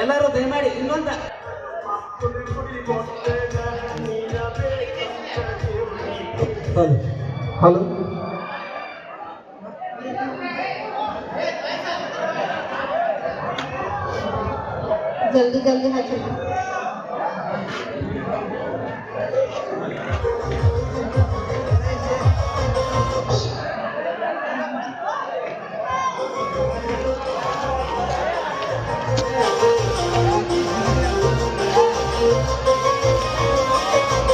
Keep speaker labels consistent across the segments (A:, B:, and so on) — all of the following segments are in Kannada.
A: ಎಲ್ಲರೂ ದಯಮಾಡಿ ಇನ್ನೊಂದು.
B: ಹಲೋ.
C: ಜಲ್ದಿ ಜಲ್ದಿ ಹಾಕಿ.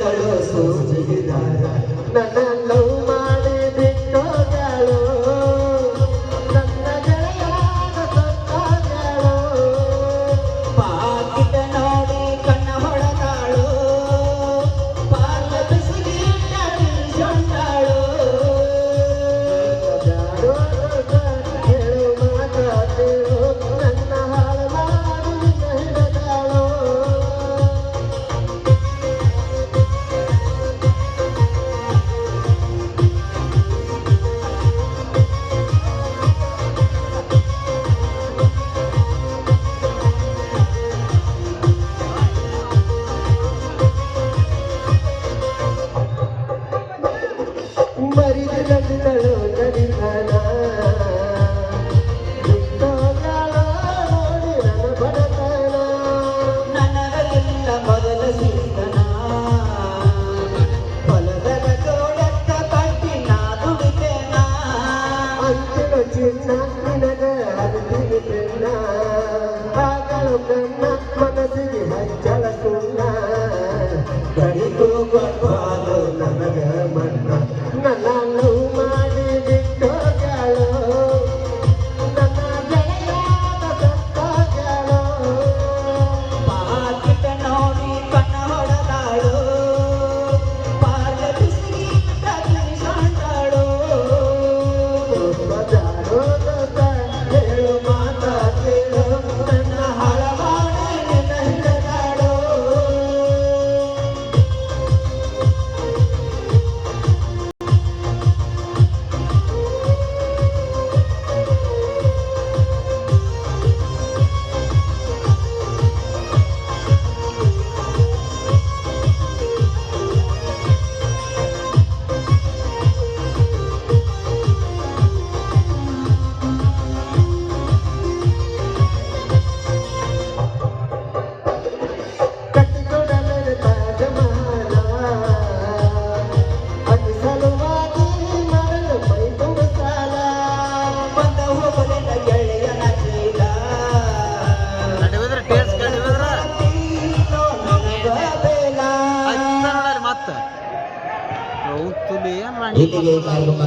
A: တော်လို့ဆိုကြည်တာ
B: နတ်နတ်လုံး ನಲಿದಳು ನಲಿ
D: Bibigay tayo ng